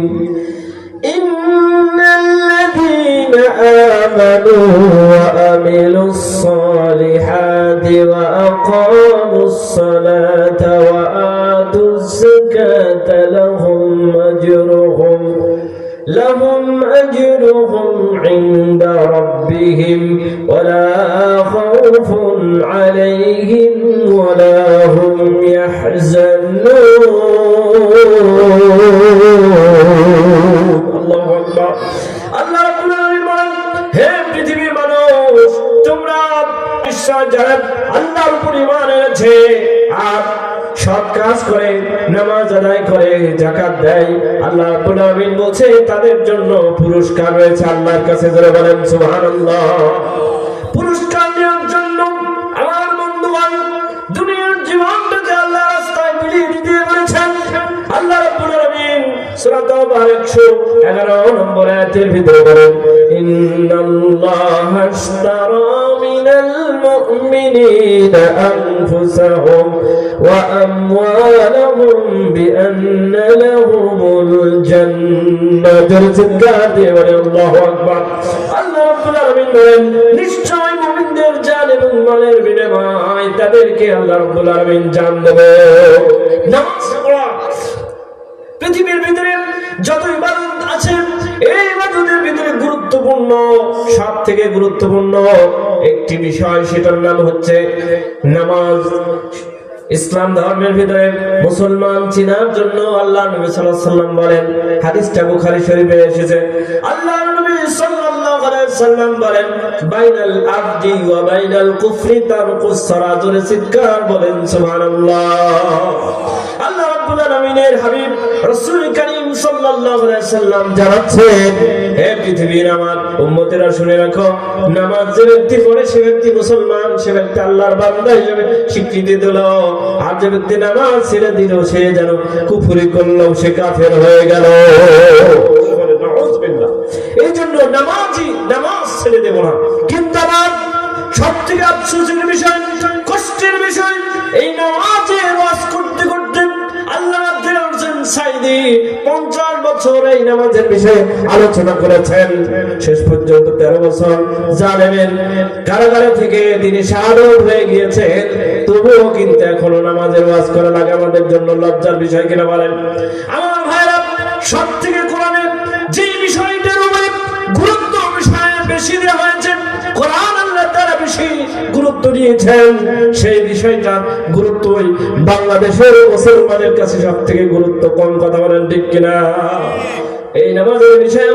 إن রয়েছে আল্লাহর কাছে যারা বলেন, সুবহানাল্লাহ। পুরস্কার আল্লাহ রাস্তায় বিলিয়ে দিতে বলেছেন। আল্লাহ রাব্বুল আলামিন সূরা তাওবা 111 নম্বর আয়াতের ভিতরে বলেন, ইন্নাল্লাহা আশতারা মিনাল মুমিনিনা আনফুসাহুম। বিআন্না লাহুমুল জান্নাহ জোরচিৎকার দিয়ে বলে, আল্লাহু আকবার। আল্লাহ রাব্বুল আলামিন বলেন, নিশ্চয় মুমিনদের জান এবং মালের বিনিময় তাদেরকে আল্লাহ রাব্বুল আলামিন জান দেবে। নামাজ পড়া, পৃথিবীর ভিতরে যত ইবাদত আছে, এই ইবাদতের ভিতরে গুরুত্বপূর্ণ সব থেকে গুরুত্বপূর্ণ একটি বিষয়, সেটার নাম হচ্ছে নামাজ। ইসলাম ধর্মের ভিতরে মুসলমান চিনার জন্য আল্লাহ নবী সাল্লাম বলেন, হাদিসটা বুখারি শরীফে এসেছে। আল্লাহ নবী সাল্লাম বলেন, বাইনাল আবদি ওয়া বাইনাল কুফরি সিদ্ধার বলেন সুবহানাল্লাহ। আল্লাহ রাব্বুল আলামিনের হাবিব রাসূল করিম সাল্লাল্লাহু আলাইহি নামাজ সে নামাজ কুফরি হয়ে গেল। এই জন্য নামাজই নামাজ ছেড়ে দেব না। কিন্তু আমার সব থেকে আফসোসের বিষয়, কষ্টের বিষয়, এই নামাজে ওয়াজ করতে করতে বছর এই নামাজের বিষয়ে আলোচনা করেছেন। শেষ পর্যন্ত তেরো বছর জানেন, কারাগারে থেকে তিনি হয়ে গিয়েছেন। তবুও কিন্তু এখনও নামাজের ওয়াজ করা লাগে আমাদের জন্য লজ্জার বিষয় কিনা বলেন? আমার ভাইরা সব থেকে কোরআনের যে বিষয়টার উপরে গুরুত্ব বিষয়ে বেশি দেওয়া গুরুত্ব দিয়েছেন, সেই বিষয়টা গুরুত্ব ওই বাংলাদেশের মুসলমানের কাছে সব থেকে গুরুত্ব কম কথা বলেন ঠিক কিনা? এই নামাজের বিষয়ে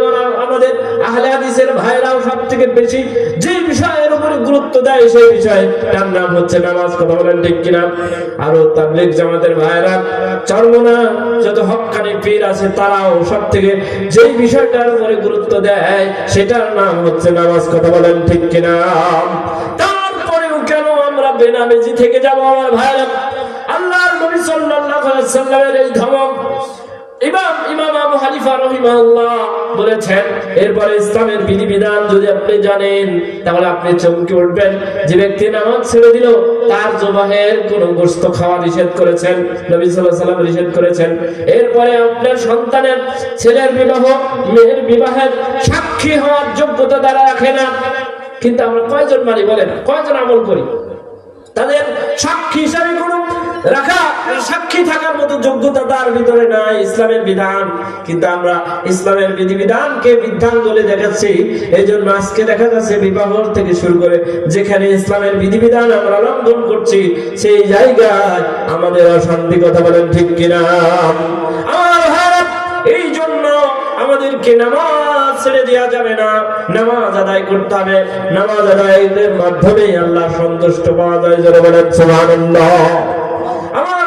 আমাদের আহলে হাদিসের ভাইরাও সব থেকে বেশি যে বিষয়ের উপরে গুরুত্ব দেয় সেই বিষয় তার নাম হচ্ছে নামাজ, কথা বলেন ঠিক কিনা? আরও তাবলিগ জামাতের ভাইরা, চরমনা যত হক্কানি পীর আছে তারাও সব থেকে যেই বিষয়টার উপরে গুরুত্ব দেয়, সেটার নাম হচ্ছে নামাজ, কথা বলেন ঠিক কেন? আমরা বেনামেজি থেকে যাব আমার ভাইরা আল্লাহর নবী সাল্লাল্লাহু আলাইহি সাল্লামের এই ধমক। ইমাম ইমাম আবু হানিফা বলেছেন, এরপরে ইসলামের বিধিবিধান যদি আপনি জানেন, তাহলে আপনি চমকে উঠবেন। যে ব্যক্তি নামাজ ছেড়ে দিল, তার জবাহের গোস্ত খাওয়া নিষেধ করেছেন, নবী আলাইহি সাল্লাম নিষেধ করেছেন। এরপরে আপনার সন্তানের ছেলের বিবাহ, মেয়ের বিবাহের সাক্ষী হওয়ার যোগ্যতা দ্বারা রাখে না। কিন্তু আমরা কয়জন মানি বলেন? কয়জন আমল করি? তাদের সাক্ষী হিসাবে কোনো রাখা সাক্ষী থাকার মতো যোগ্যতা তার ভিতরে নাই, ইসলামের বিধান। কিন্তু আমরা ইসলামের বিধিবিধানকে বিধান বলে দেখাচ্ছি। এই জন্য আজকে দেখা যাচ্ছে বিবাহ থেকে শুরু করে যেখানে ইসলামের বিধিবিধান আমরা লঙ্ঘন করছি, সেই জায়গায় আমাদের অশান্তি কথা বলেন ঠিক কিনা? আমার এই জন্য আমাদেরকে নামাজ ছেড়ে দেওয়া যাবে না। নামাজ আদায় করতে হবে। নামাজ আদায়ের মাধ্যমে আল্লাহ সন্তুষ্ট পাওয়া যায় যারা বলেন আমার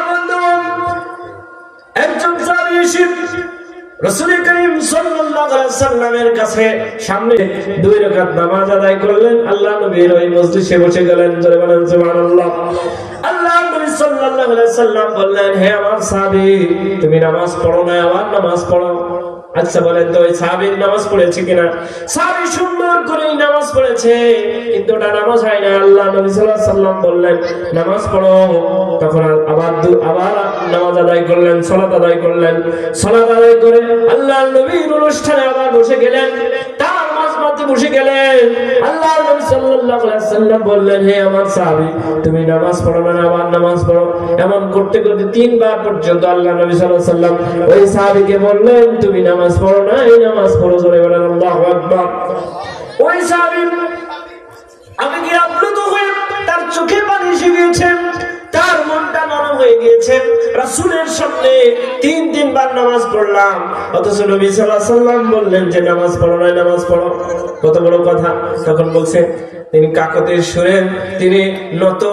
আল্লাহ আমার তুমি নামাজ পড়ো না, আবার নামাজ পড়ো। আচ্ছা বলেন তো ওই সাহাবির নামাজ পড়েছে কিনা? সাহাবি সুন্দর করে নামাজ পড়েছে, কিন্তু ওটা নামাজ হয় না। আল্লাহ নবী সাল্লাল্লাহু আলাইহি সাল্লাম বললেন, নামাজ পড়ো। তখন আবার আবার নামাজ আদায় করলেন, সালাত আদায় করলেন। সালাত আদায় করে আল্লাহ নবীর অনুষ্ঠানে আবার বসে গেলেন। বসে গেলেন আল্লাহ সাল্লাম বললেন, হে আমার সাহাবী, তুমি নামাজ পড়ো না আবার নামাজ পড়ো। এমন করতে করতে তিনবার পর্যন্ত আল্লাহ নবী সাল্লাল্লাহু সাল্লাম ওই সাহাবীকে বললেন, তুমি নামাজ পড়ো না, এই নামাজ পড়ো, জোরে বলেন, আল্লাহু আকবার। ওই সাহাবী আমি কি আপ্লুত হয়ে তার চোখে পানি এসে গিয়েছে। তার মনটা নরম হয়ে গিয়েছে। রাসূলের সামনে তিন তিনবার নামাজ পড়লাম। অথচ নবী আলাইহি সাল্লাম বললেন যে, নামাজ পড়ো না, নামাজ পড়ো। কত বড় কথা। তখন বলছে, তিনি কাকতের সুরে, তিনি নত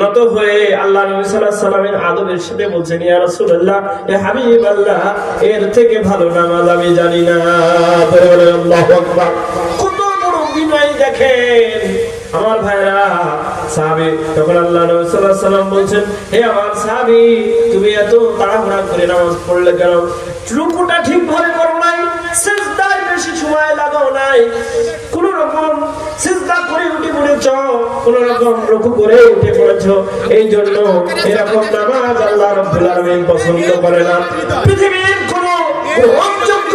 নত হয়ে আল্লাহ নবী আলাইহি সাল্লামের আদবের সাথে বলছেন, ইয়া রাসূলুল্লাহ, এ হাবিবাল্লাহ, এর থেকে ভালো নামাজ আমি জানি না। আল্লাহু কত বড় বিনয় দেখেন। আমার ভাইরা, সাহাবি তখন আল্লাহ সাল্লাম বলছেন, হে আমার সাহাবি, তুমি এত তাড়াহুড়া করে নামাজ পড়লে কেন? রুকুটা ঠিকভাবে করো নাই, সিজদায় বেশি সময় লাগাও নাই। কোন রকম সিজদা করে উঠে পড়েছ, কোন রকম রুকু করে উঠে পড়েছ। এই জন্য এরকম নামাজ আল্লাহ রাব্বুল আলামিন পছন্দ করে না। পৃথিবীর কোন গ্রহণযোগ্য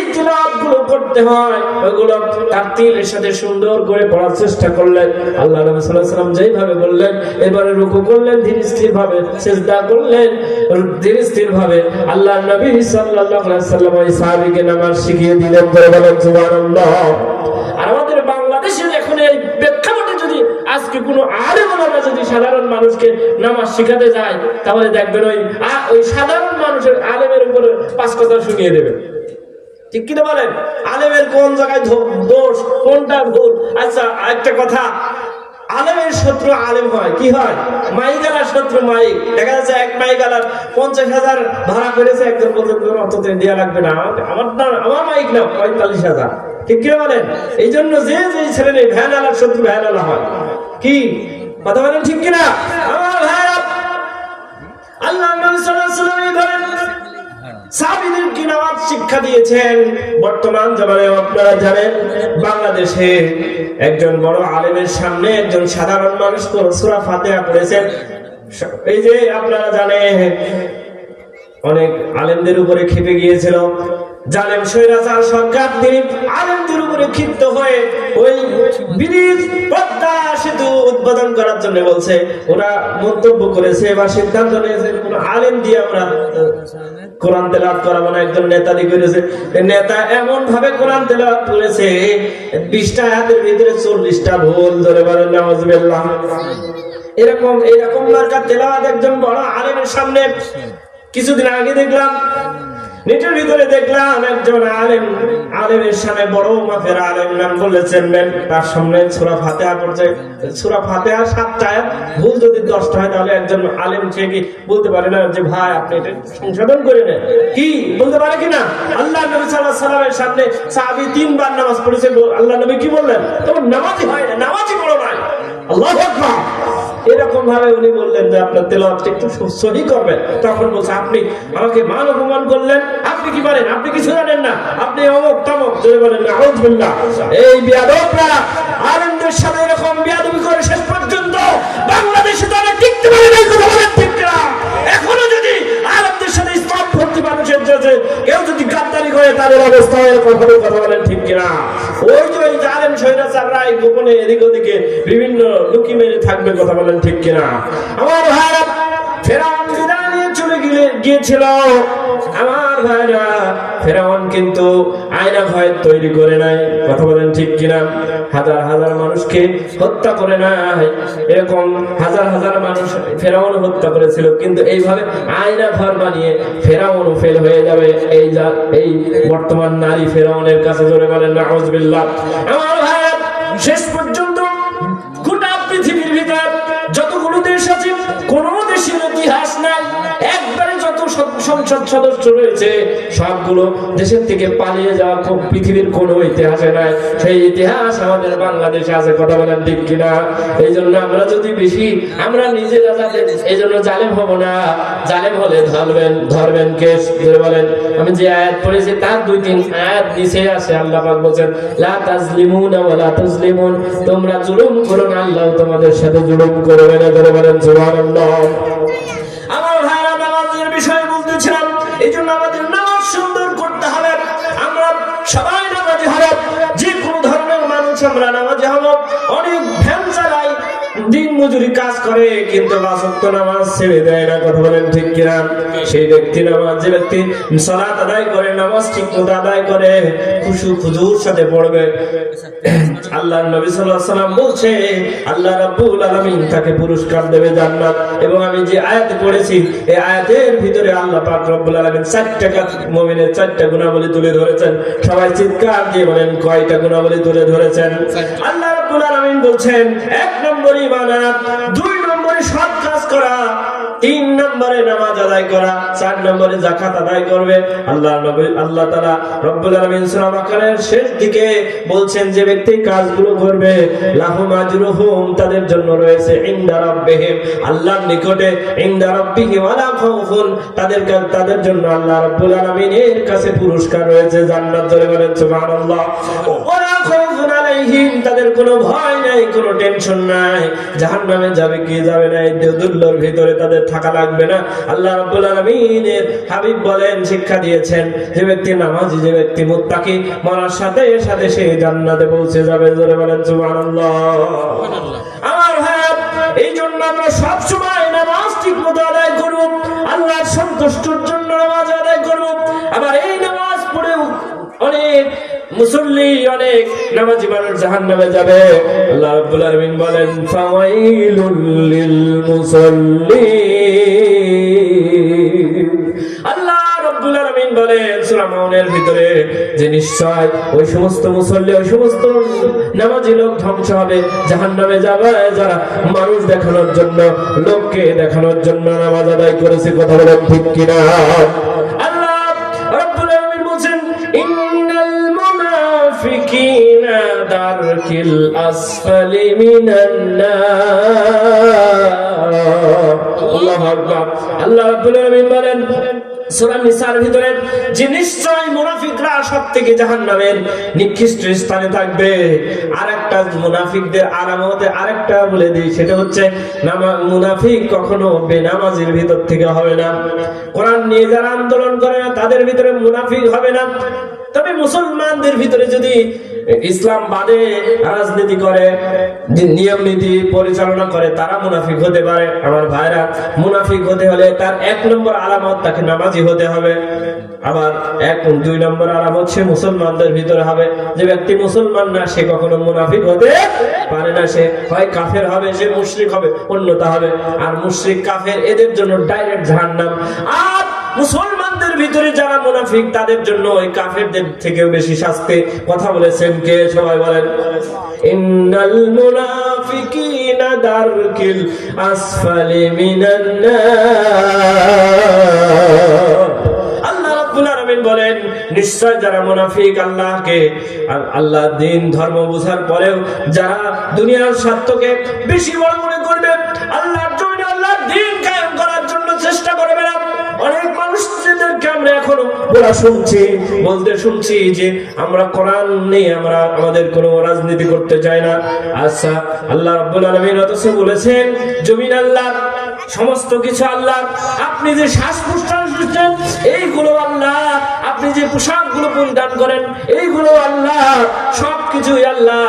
হয়। ওগুলো সাথে সুন্দর করে পড়ার চেষ্টা করলেন। আল্লাহ নবী সাল্লাল্লাহু আলাইহি যেইভাবে বললেন, এবারে রুকু করলেন করলেন আল্লাহ নবী সাল্লাল্লাহু আলাইহি সাল্লাম ওই সাহাবীকে নামাজ শিখিয়ে দিলেন বলে বলেন, সুবহানাল্লাহ। আর আমাদের এখন এই যদি আজকে কোনো আলেম ওলামা যদি সাধারণ মানুষকে নামাজ শিখাতে যায়, তাহলে দেখবেন ওই ওই সাধারণ মানুষের আলেমের উপরে পাঁচ কথা শুনিয়ে দেবে। ঠিক কিনা বলেন? আলেমের কোন জায়গায় দোষ? কোনটা ভুল? আচ্ছা একটা কথা। আলেমের শত্রু আলেম হয়। কি হয়? মাইগালার শত্রু মাইক। দেখা যাচ্ছে এক মাইগালার পঞ্চাশ হাজার ভাড়া করেছে, একজন বলতে অত দেওয়া লাগবে না। আমার- না, আমার মাইক না, পঁয়তাল্লিশ হাজার। ঠিক কিনা বলেন? এই জন্য যে যে ছেলে নেই, ভ্যান আলার শত্রু, ভ্যান আলা হয়। কি? কথা বলেন ঠিক কিনা? আমার ভাইরা, আল্লাহ নবী সাহাবীদেরকে নামাজ শিক্ষা দিয়েছেন? বর্তমান জমানে আপনারা জানেন, বাংলাদেশে একজন বড় আলেমের সামনে একজন সাধারণ মানুষ সূরা ফাতিহা পড়েছেন। এই যে আপনারা জানেন অনেক আলেমদের উপরে খেপে গিয়েছিল। জালেম সৈরাচার সরকার তিনি আলেমদের উপরে ক্ষিপ্ত হয়ে ওই ব্রিজ পদ্মা সেতু উদ্বোধন করার জন্য বলছে, ওরা মন্তব্য করেছে বা সিদ্ধান্ত নিয়েছে, কোন আলেম দিয়ে আমরা কোরআন করাবো না একজন নেতা দিয়ে করেছে। নেতা এমন ভাবে কোরআন তেলাওয়াত করেছে, বিশটা হাতের ভিতরে চল্লিশটা ভুল ধরে বলেন এরকম এরকম মার্কার তেলাওয়াত একজন বড় আলেমের সামনে কিছুদিন আগে দেখলাম, নেটের ভিতরে দেখলাম একজন আলেম, আলেমের সামনে বড় মাফের আলেম নাম বলেছেন তার সামনে সুরা ফাতেহা পড়ছে। সুরা ফাতেহা সাতটা ভুল যদি দশটা হয় তাহলে একজন আলেম সে কি বলতে পারে না যে, ভাই, আপনি এটা সংশোধন করে নেন। কি? বলতে পারে কি না? আল্লাহ নবী সাল্লাহ সাল্লামের সামনে সাহাবি তিনবার নামাজ পড়েছে। আল্লাহ নবী কি বললেন? তোমার নামাজই হয় না। নামাজই পড়ো নাই আল্লাহ এরকম ভাবে উনি বললেন যে, আপনার তেলাওয়াতটা একটু সহি করবেন। তখন বলছে, আপনি আমাকে মান অপমান করলেন। আপনি কি পারেন? আপনি কিছু জানেন না। আপনি অমক তমক যদি বলেন না এই বিয়াদবরা আলেমদের সাথে এরকম বিয়াদবি করে শেষ পর্যন্ত বাংলাদেশে তো আমরা টিকতে পারি না। এখনও যদি আলেমদের সাথে ইসলাম ভর্তি মানুষের কেউ যদি গাদ্দারি করে তাদের অবস্থা এরকম হবে কথা বলেন ঠিক কিনা? ওই যে ওই জালেম স্বৈরাচাররা এই গোপনে এদিক ওদিকে বিভিন্ন লুকি মেরে থাকবে কথা বলেন ঠিক কিনা? আমার ভাইরা, ফেরাউন বিদায় নিয়ে চলে গিয়ে গিয়েছিল। আমার ভাইরা, ফেরাউন কিন্তু আয়না ভয় তৈরি করে নাই। কথা বলেন ঠিক কিনা? হাজার হাজার মানুষকে হত্যা করে নাই। এরকম হাজার হাজার মানুষ ফেরাউন হত্যা করেছিল, কিন্তু এইভাবে আয়না ঘর বানিয়ে ফেরাউন ফেল হয়ে যাবে। এই যা, এই বর্তমান নারী ফেরাউনের কাছে জোরে বলেন, নাউজুবিল্লাহ। আমার ভাইরা শেষ পর্যন্ত গোটা পৃথিবীর ভিতর যতগুলো দেশ আছে, কোন দেশের ইতিহাস নাই। সংসদ সদস্য রয়েছে। সবগুলো দেশের থেকে পালিয়ে যাওয়া খুব পৃথিবীর কোনো ইতিহাসে নাই সেই ইতিহাস আমাদের বাংলাদেশে আছে, কথা বলেন ঠিক কিনা? এই জন্য আমরা যদি বেশি, আমরা নিজেরা যাতে এই জন্য জালেম হব না। জালেম হলে ধরবেন ধরবেন কেস, ধরে বলেন। আমি যে আয়াত পড়েছি, তার দুই তিন আয়াত নিচে আছে, আল্লাহ পাক বলছেন, লা তাজলিমুনা ওয়া লা তুজলিমুন। তোমরা জুলুম করো না, আল্লাহ তোমাদের সাথে জুলুম করবে না, ধরে বলেন, সুবহানাল্লাহ। এই জন্য মজুরি কাজ করে কিন্তু বাসক্ত নামাজ ছেড়ে দেয় না কথা বলেন ঠিক কিনা? সেই ব্যক্তি নামাজ যে ব্যক্তি সালাত আদায় করে নামাজ ঠিক মতো আদায় করে খুশু খুজুর সাথে পড়বে। আল্লাহ নবী সাল্লাল্লাহু আলাইহি সাল্লাম বলছে আল্লাহ রাব্বুল আলামিন তাকে পুরস্কার দেবে জান্নাত। এবং আমি যে আয়াত পড়েছি এই আয়াতের ভিতরে আল্লাহ পাক রব্বুল আলামিন চারটা কাজ মুমিনের চারটা গুণাবলী তুলে ধরেছেন। সবাই চিৎকার দিয়ে বলেন কয়টা গুণাবলী তুলে ধরেছেন? আল্লাহ রাব্বুল বলছেন, এক নম্বর ইমানাত দুই নম্বরে সৎ কাজ করা, তিন নম্বরে নামাজ আদায় করা, চার নম্বরে জাকাত আদায় করবে। আল্লাহ আল্লাহ তাআলা রব্বুল আলামিন সূরা বাকারার শেষ দিকে বলছেন, যে ব্যক্তি কাজগুলো করবে, লাহুম আজরুহুম, তাদের জন্য রয়েছে ইনদা রাব্বিহিম, আল্লাহর নিকটে ইনদা রাব্বিহিম ওয়ালা খাউফুন, তাদের তাদের জন্য আল্লাহ রাব্বুল আলামিনের কাছে পুরস্কার রয়েছে জান্নাত ধরে বলেন সুবহানাল্লাহ। আলাইহিম তাদের কোনো ভয় নাই কোনো টেনশন নাই। জাহান্নামে যাবে কি যাবে না এই দুল্লোর ভিতরে তাদের থাকা লাগবে না। আল্লাহ রাব্বুল আলামিনের হাবিব বলেন শিক্ষা দিয়েছেন যে ব্যক্তি নামাজি যে ব্যক্তি মুত্তাকি মরার সাথে সাথে সে জান্নাতে পৌঁছে যাবে। জোরে বলেন সুবহানাল্লাহ। আমার ভাই এই জন্য আমরা সব সময় নামাজ ঠিক মতো আদায় করব আল্লাহর সন্তুষ্টর জন্য নামাজ আদায় করব। আবার এই নামাজ পড়েও অনেক মুসল্লি অনেক নামাজি মানুষ জাহান নামে যাবে বলেন ওই সমস্ত মুসল্লি, ওই সমস্ত নামাজি লোক হবে। জাহান্নামে যাবে মানুষ দেখানোর জন্য, লোককে দেখানোর জন্য নামাজ আদায় করেছে। কথা বলেন ঠিক কিনা? স্থানে থাকবে। আরেকটা মুনাফিকদের আলামতে আরেকটা বলে দিই, সেটা হচ্ছে মুনাফিক কখনো বেনামাজির ভিতর থেকে হবে না। কোরআন নিয়ে যারা আন্দোলন করে না, তাদের ভিতরে মুনাফিক হবে না। তবে মুসলমানদের ভিতরে যদি ইসলাম বাদে রাজনীতি করে নিয়ম নীতি পরিচালনা করে, তারা মুনাফিক হতে পারে। আমার ভাইরা, মুনাফিক হতে হলে তার এক নম্বর আলামত তাকে নামাজি হতে হবে। আবার এক দুই নম্বর আলামত সে মুসলমানদের ভিতরে হবে। যে ব্যক্তি মুসলমান না, সে কখনো মুনাফিক হতে পারে না। সে হয় কাফের হবে, সে মুশরিক হবে অন্যতা হবে। আর মুশরিক কাফের এদের জন্য ডাইরেক্ট জাহান্নাম। আর মুসলমানদের ভিতরে যারা মুনাফিক, তাদের জন্য ওই কাফেরদের থেকেও বেশি শাস্তি। কথা বলেছেন কে? সবাই বলেন। ইন্নাল মুনাফিকিনা দারকিল আসফালি মিনান আল্লাহ নিশ্চয় যারা মুনাফিক আল্লাহকে দিন ধর্ম বোঝার পরেও যারা দুনিয়ার স্বার্থকে বেশি বড় মনে বলা শুনছি বলতে শুনছি যে আমরা কোরআন নেই আমরা আমাদের কোনো রাজনীতি করতে চাই না। আচ্ছা আল্লাহ রাব্বুল আলামিন অথচ বলেছেন, জমিন আল্লাহ, সমস্ত কিছু আল্লাহ। আপনি যে শ্বাস প্রশ্বাস এইগুলো আল্লাহ। আপনি যে পোশাকগুলো পরিধান করেন, এইগুলো আল্লাহ। সবকিছুই আল্লাহ।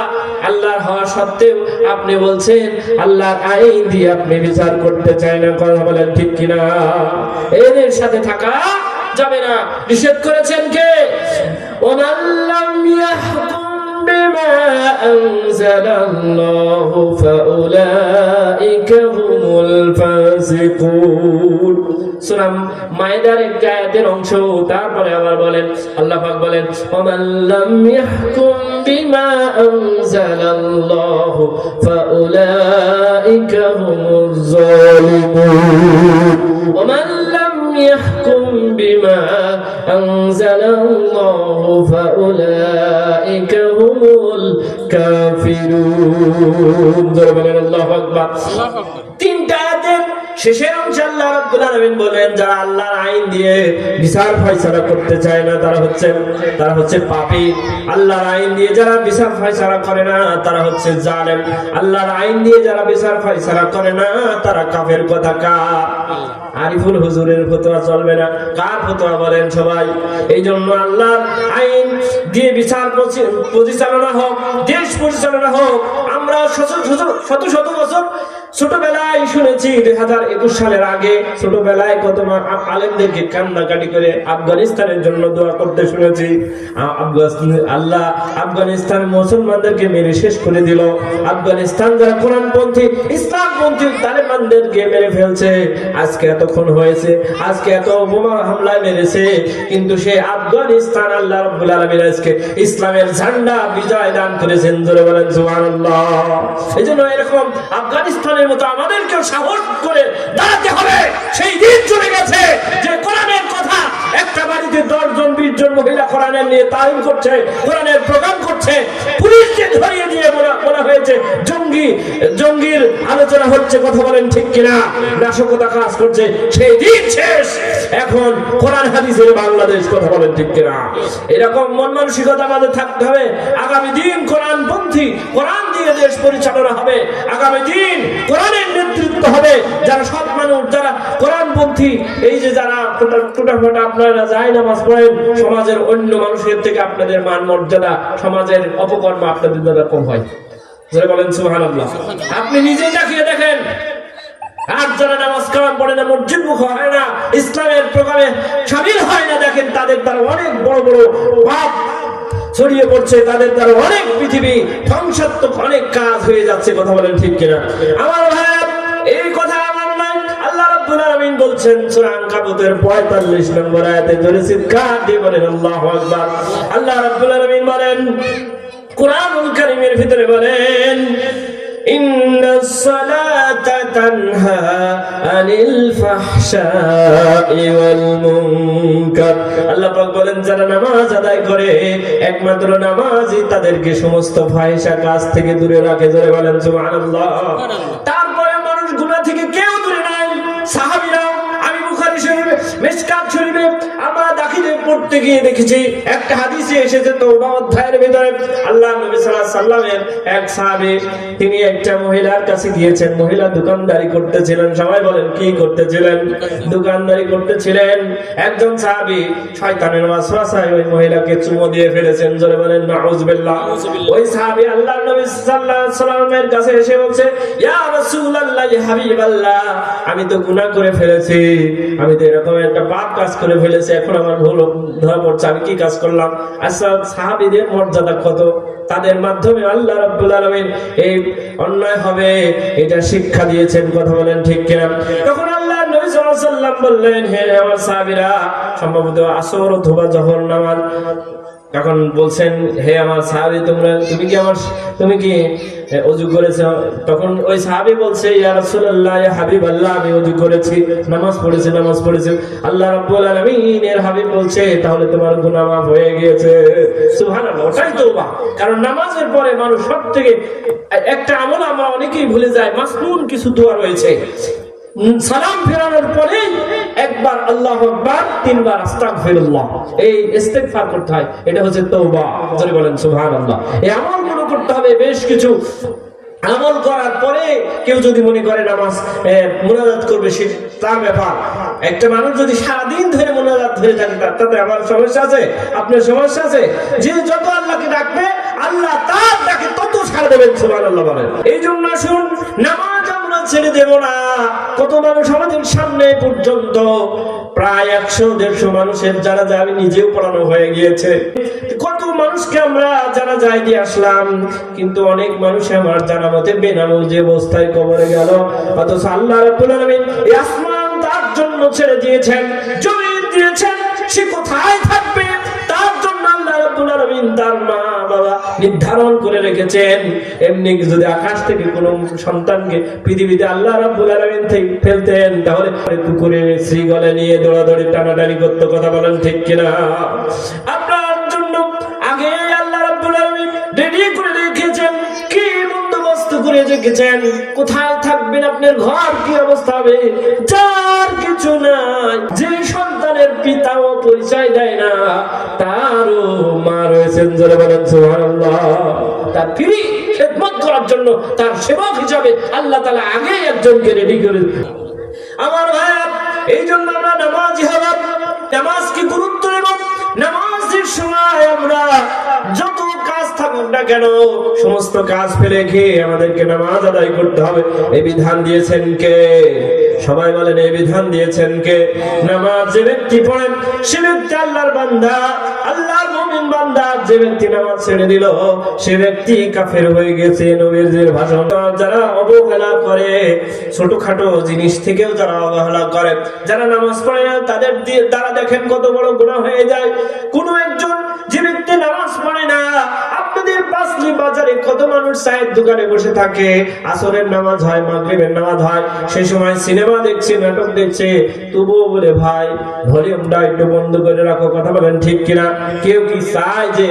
আল্লাহর হওয়া সত্ত্বেও আপনি বলছেন, আল্লাহর আইন দিয়ে আপনি বিচার করতে চাই না। কথা বলেন ঠিক কিনা? এদের সাথে থাকা যাবে না নিষেধ করেছেন কে ومن لم يحكم بما أنزل الله فأولئك هم الفاسقون সুরাম মায়েদার একটা আয়াতের অংশ তারপরে আবার বলেন আল্লাহ পাক বলেন ومن لم يحكم بما أنزل الله فأولئك هم الظالمون ومن لم يحكم بما أنزل الله فأولئك هم الكافرون ضرب لنا الله أكبر তিনটা আয়াতের শেষের অংশে আল্লাহ রাব্বুল আলামিন বলেন যারা আল্লাহর আইন দিয়ে বিচার ফয়সালা করতে চায় না তারা হচ্ছে তারা হচ্ছে পাপী আল্লাহর আইন দিয়ে যারা বিচার ফয়সালা করে না তারা হচ্ছে জালেম আল্লাহর আইন দিয়ে যারা বিচার ফয়সালা করে না তারা কাফের কথা কার আরিফুল হুজুরের ফতোয়া চলবে না। কার ফতোয়া বলেন সবাই? এই জন্য আল্লাহর আইন দিয়ে বিচার পরিচালনা হোক, দেশ পরিচালনা হোক আমরা শত শত বছর ছোটবেলায় শুনেছি দুই হাজার একুশ সালের আগে ছোটবেলায় কত আলেমদেরকে কান্নাকাটি করে আফগানিস্তানের জন্য দোয়া করতে শুনেছি। আল্লাহ আফগানিস্তান মুসলমানদেরকে মেরে শেষ করে দিল। আফগানিস্তান যারা কোরআনপন্থী, ইসলামপন্থী তালেবানদেরকে মেরে ফেলছে। আজকে এতক্ষণ হয়েছে, আজকে এত বোমা হামলায় মেরেছে। কিন্তু সে আফগানিস্তান আল্লাহ রব্বুল আলমিন আজকে ইসলামের ঝান্ডা বিজয় দান করেছেন। জোরে বলেন সুবহানাল্লাহ। এই জন্য এরকম আফগানিস্তানের মতো আমাদেরকেও সাহস করে দাঁড়াতে হবে। সেই দিন চলে গেছে যে কোরআনের কথা একটা বাড়িতে দশ জন বিশ জন মহিলা কোরআনের নিয়ে তালিম করছে, কোরআনের প্রোগ্রাম করছে, পুলিশকে ধরিয়ে দিয়ে বলা বলা হয়েছে, জঙ্গি, জঙ্গির আলোচনা হচ্ছে, কথা বলেন ঠিক কিনা? নাশকতা কাজ করছে, সেই দিন শেষ। এখন কোরআন হাদিসের বাংলাদেশ, কথা বলেন ঠিক কিনা? এরকম মন মানসিকতা আমাদের থাকতে হবে। আগামী দিন কোরআন পন্থী, কোরআন দিয়ে দেশ পরিচালনা হবে। আগামী দিন কোরআনের নেতৃত্ব হবে। যারা সব মানুষ, যারা কোরআন পন্থী, এই যে যারা টুটা ফাটা আপনারা যায় নামাজ পড়েন, সমাজের অন্য মানুষের থেকে আপনাদের মান মর্যাদা, সমাজের অপকর্ম আপনাদের দ্বারা কম হয়। যারা বলেন, সুবহানাল্লাহ। আপনি নিজেই তাকিয়ে দেখেন তাদের দ্বারা অনেক বড় বড় ছড়িয়ে পড়ছে, তাদের দ্বারা অনেক পৃথিবী ধ্বংসাত্মক অনেক কাজ হয়ে যাচ্ছে, কথা বলেন ঠিক কিনা? আমার ভাই বলছেন সূরা আনকাবুতের 45 নম্বর আয়াতে জোরে চিৎকার দিয়ে বলেন আল্লাহু আকবার আল্লাহ রাব্বুল আলামিন বলেন কোরআনুল কারীমের ভিতরে বলেন إن الصلاة تنهى عن الفحشاء والمنكر আল্লাহ পাক বলেন যারা নামাজ আদায় করে একমাত্র নামাজই তাদেরকে সমস্ত ফাহিশা কাজ থেকে দূরে রাখে ধরে বলেন সুবহানাল্লাহ তারপরে মিশকাত শরীফে পড়তে গিয়ে দেখেছি, একটা হাদিসে এসেছে, তওবা অধ্যায়ের ভিতরে আল্লাহ নবী সাল্লামের এক সাহাবী, তিনি একটা মহিলার কাছে গিয়েছেন, মহিলা দোকানদারি করতেছিলেন। সবাই বলেন, কি করতেছিলেন? দোকানদারি করতেছিলেন। একজন সাহাবী শয়তানের ওয়াসওয়াসায় ওই মহিলাকে চুমো দিয়ে ফেলেছেন, জোরে বলেন, নাউজুবিল্লাহ। ওই সাহাবী আল্লাহ নবী সাল্লাল্লাহু আলাইহি সাল্লামের কাছে এসে বলছে, ইয়া রাসূলুল্লাহ ইয়া হাবিবাল্লাহ, আমি তো গুনাহ করে ফেলেছি, আমি তো এরকম একটা পাপ কাজ করে ফেলেছি, এখন আমার ভুল ধরা পড়ছে, আমি কি কাজ করলাম? আচ্ছা সাহাবীদের মর্যাদা কত? তাদের মাধ্যমে আল্লাহ রাব্বুল আলামিন এই অন্যায় হবে, এটা শিক্ষা দিয়েছেন, কথা বলেন ঠিক কিনা? তখন আল্লাহ নবী সাল্লাম বললেন, হে আমার সাহাবীরা, সম্ভবত আসর অথবা জহর নামাজ। তখন বলছেন, হে আমার সাহাবী, তোমরা, তুমি কি আমার, তুমি কি অজু করেছে। তখন ওই সাহাবি বলছে, ইয়া রাসূলুল্লাহ, ইয়া হাবিবাল্লাহ, আমি অজু করেছি, নামাজ পড়েছি নামাজ পড়েছি। আল্লাহ রাব্বুল আলামিন এর হাবিব বলছে, তাহলে তোমার গুনাহ মাফ হয়ে গিয়েছে। সুবহানাল্লাহ, ওটাই তওবা। কারণ নামাজের পরে মানুষ সবথেকে, একটা আমল আমরা অনেকেই ভুলে যায় মাসনুন কিছু দোয়া রয়েছে। সালাম ফেরানোর পরে একবার আল্লাহ আকবার, তিনবার আস্তাগফিরুল্লাহ। এই ইস্তেগফার করতে হয়, এটা হচ্ছে তওবা। জোরে বলেন, সুবহানাল্লাহ। এই আমলগুলো করতে হবে বেশ কিছু। আমল করার পরে কেউ যদি মনে করে নামাজ মুনাজাত করবে, সে তার ব্যাপার। একটা মানুষ যদি সারাদিন ধরে মুনাজাত ধরে থাকে, তার তাতে আমার সমস্যা আছে? আপনার সমস্যা আছে? যে যত আল্লাহকে ডাকবে, আল্লাহ তার ডাকে তত সারা দেবেন, সুবহানাল্লাহ বলেন। এই জন্য আসুন, নামাজ ছেড়ে দেব না। কত মানুষ আমাদের সামনে পর্যন্ত, প্রায় একশো, দেড়শো মানুষের যারা যায়, আমি নিজেও পড়ানো হয়ে গিয়েছে। কত মানুষকে আমরা যারা যাই দিয়ে আসলাম, কিন্তু অনেক মানুষ আমার জানা মতে বেনামুল যে অবস্থায় কবরে গেল। অথচ আল্লাহ রাব্বুল আসমান তার জন্য ছেড়ে দিয়েছেন, জমিন দিয়েছেন, সে কোথায় থাকবে? তার জন্য আল্লাহ রাব্বুল তার মা বাবা নির্ধারণ করে রেখেছেন। এমনি যদি আকাশ থেকে কোনো সন্তানকে পৃথিবীতে আল্লাহ রাব্বুল আলামিন থেকে ফেলতেন, তাহলে পুকুরে শ্রীগলে নিয়ে দৌড়াদৌড়ি, টানাটানি করতে, কথা বলেন ঠিক কিনা? কোথায় থাকবেন আপনার ঘর? কি অবস্থা হবে? যার কিছু নাই। যে তার সেবক হিসাবে আল্লাহ তাআলা আগে একজনকে রেডি করে আমার এই জন্য আমরা নামাজি গুরুত্ব দেব। নামাজের সময় আমরা যত কাজ থাকুক না কেন, সমস্ত কাজ ফেলে আমাদেরকে নামাজ আদায় করতে হবে। এই বিধান দিয়েছেন কে? সবাই বলেন, এই বিধান দিয়েছেন কে? নামাজ যে ব্যক্তি পড়েন সে ব্যক্তি আল্লাহর বান্দা, আল্লাহর মুমিন বান্দা। যে ব্যক্তি নামাজ ছেড়ে দিল, সে ব্যক্তি কাফের হয়ে গেছে নবীর ভাষণ। যারা অবহেলা করে, ছোটখাটো জিনিস থেকেও যারা অবহেলা করে, যারা নামাজ পড়ে না, তাদের দিয়ে তারা দেখেন কত বড় গুণা হয়ে যায়। কোন একজন যে ব্যক্তি নামাজ পড়ে না বাজারে কত মানুষ চায়ের দোকানে বসে থাকে? আসরের নামাজ হয়, মাগরিবের নামাজ হয়। সেই সময় সিনেমা দেখছে, নাটক দেখছে। তবুও বলে, ভাই ভলিউমটা একটু বন্ধ করে রাখো, কথা বলেন ঠিক কিনা? কেউ কি চায় যে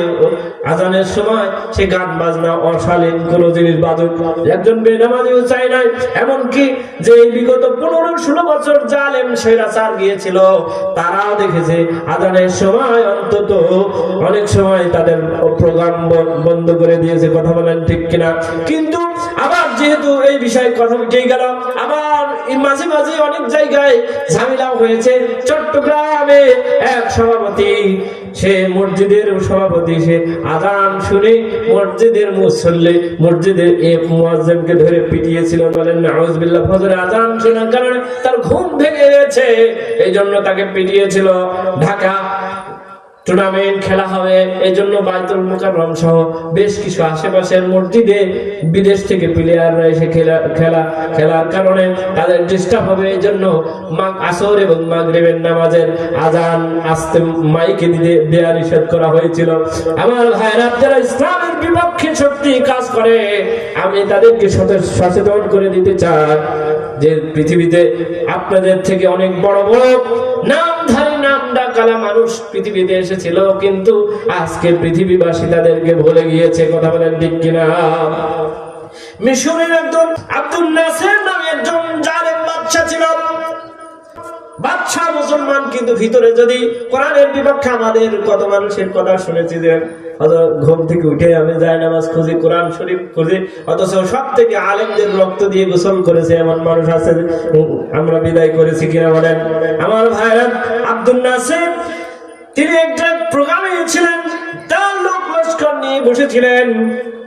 আজানের সময় সে গান বাজনা, অশালীন কোনো জিনিস বাজুক? একজন বেনামাজিও চাই নাই। এমনকি যে বিগত পনেরো, ষোলো বছর জালেম সেরা চার গিয়েছিল, তারাও দেখেছে আজানের সময় অন্তত অনেক সময় তাদের প্রোগ্রাম বন্ধ করে দিয়েছে কথা বলেন, ঠিক কিনা? কিন্তু আবার যেহেতু এই বিষয়ে কথা উঠে গেল, আবার মাঝে মাঝে অনেক জায়গায় ঝামেলাও হয়েছে। চট্টগ্রামে এক সভাপতি, সে মসজিদের সভাপতি, সে আজান শুনে মসজিদের মুসল্লি, মসজিদের এ মুয়াজ্জিনকে ধরে পিটিয়েছিল, বলেন, নাউজুবিল্লাহ, ফজরে আজান শোনার কারণে তার ঘুম ভেঙে গেছে। এই জন্য তাকে পিটিয়েছিল ঢাকা। টুর্নামেন্ট খেলা হবে। এই জন্য বাইতুল মুকাররম সহ বেশ কিছু আশেপাশের মসজিদে বিদেশ থেকে প্লেয়াররা এসে খেলা খেলা, খেলার কারণে তাদের ডিস্টার্ব হবে। এই জন্য মা- আসর এবং মাগরিবের নামাজের আজান আসতে মাইকে দিতে দেয়া নিষেধ করা হয়েছিল। আমার ভাইরা যারা ইসলামের বিপক্ষে শক্তি কাজ করে, আমি তাদেরকে সচেতন করে দিতে চাই যে পৃথিবীতে আপনাদের থেকে অনেক বড় বড় নামধারী নাম কালা মানুষ পৃথিবীতে এসেছিল, কিন্তু আজকে পৃথিবীবাসী তাদেরকে ভুলে গিয়েছে, কথা বলেন ঠিক কিনা? মিশরের একজন আব্দুল নাসের নামে একজন জালেম বাদশা ছিল। বাদশা মুসলমান কিন্তু ভিতরে যদি কোরআনের বিপক্ষে আমাদের কত মানুষের কথা শুনেছি যে ঘুম থেকে উঠে আমি যাই নামাজ খুঁজি, কোরআন শরীফ খুঁজি, অথচ সব থেকে আলেমদের রক্ত দিয়ে গোসল করেছে এমন মানুষ আছে আমরা বিদায় করেছি কিনা বলেন? আমার ভাইরা আব্দুল নাসির, তিনি একটা প্রোগ্রামে ছিলেন বসেছিলেন।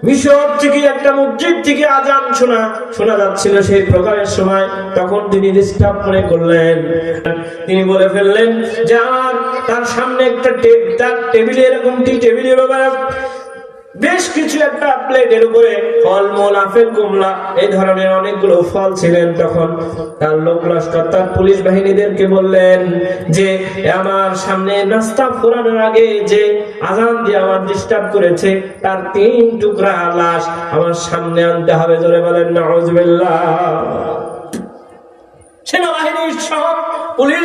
মিশর থেকে একটা মসজিদ থেকে আজান শোনা শোনা যাচ্ছিল সেই প্রকারের সময়। তখন তিনি ডিস্টার্ব মনে করলেন। তিনি বলে ফেললেন যা তার সামনে একটা তার টেবিলে এরকম ব্যাপারে বেশ কিছু একটা প্লেটের উপরে ফলমূল আপেল কমলা এই ধরনের অনেকগুলো ফল ছিলেন তখন। তার লোক লস্কর, তার পুলিশ বাহিনীদেরকে বললেন যে, আমার সামনে নাস্তা ফোরানোর আগে যে আজান দিয়ে আমার ডিস্টার্ব করেছে, তার তিন টুকরা লাশ আমার সামনে আনতে হবে। জোরে বলেন, নাউজুবিল্লাহ। সেনাবাহিনীর সহ পুলিশ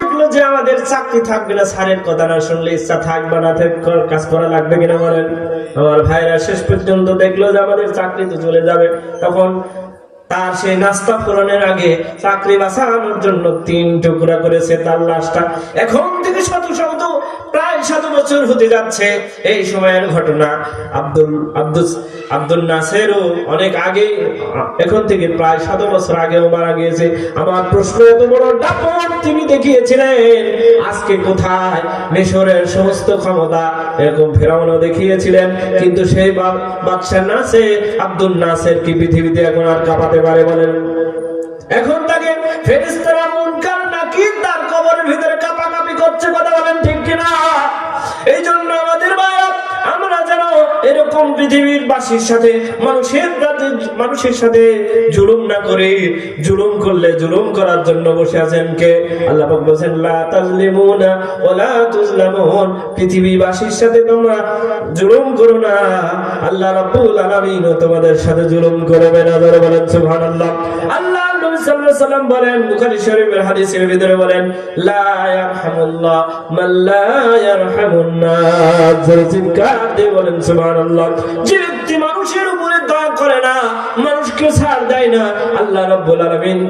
থাকল যে আমাদের চাকরি থাকবে না, স্যারের কথা না শুনলে ইচ্ছা থাকবে না কাজ করা লাগবে কিনা বলেন। আমার ভাইরা শেষ পর্যন্ত দেখল যে আমাদের চাকরি তো চলে যাবে। তখন তার সেই নাস্তা পূরণের আগে চাকরি বাঁচানোর জন্য তিন টুকরা করেছে তার লাশটা। এখন থেকে শত শত, প্রায় শত বছর হতে যাচ্ছে এই সময়ের ঘটনা। আব্দুল আব্দুল আব্দুল নাসেরও অনেক আগে, এখন থেকে প্রায় শত বছর আগেও মারা গিয়েছে। আমার প্রশ্ন এত বড় ডাপট তিনি দেখিয়েছিলেন, আজকে কোথায়? মিশরের সমস্ত ক্ষমতা এরকম ফেরাউনও দেখিয়েছিলেন, কিন্তু সেই বাদশাহ নাসে, আব্দুল নাসের কি পৃথিবীতে এখন আর কাঁপাতে পারে বলেন? এখন তাকে ফেরেশতারা মুনকার, নাকির তার কবরের ভিতরে কাপাকাপি করছে কথা বলেন ঠিক কিনা? এই জন্য এরকম পৃথিবীর বাসীর সাথে মানুষের সাথে মানুষের সাথে জুলুম না করে, জুলুম করলে জুলুম করার জন্য বসে আছেন কে? আল্লাহ পাক বলেন লা তাজলিমুনা ওয়ালা তুজলামুন। পৃথিবীবাসীর সাথে তোমরা জুলুম করো না। আল্লাহ রাব্বুল আলামিন তোমাদের সাথে জুলুম করবে না বলেন সুবহানাল্লাহ। আল্লাহ সাল্লাল্লাহু আলাইহি ছাড় দেয় না, আল্লাহ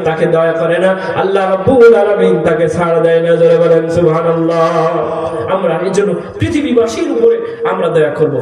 তাকে দয়া করে না, আল্লাহ রাব্বুল তাকে ছাড় দেয় না, জোরে বলেন আমরা এই জন্য পৃথিবীবাসীর উপরে আমরা দয়া করব।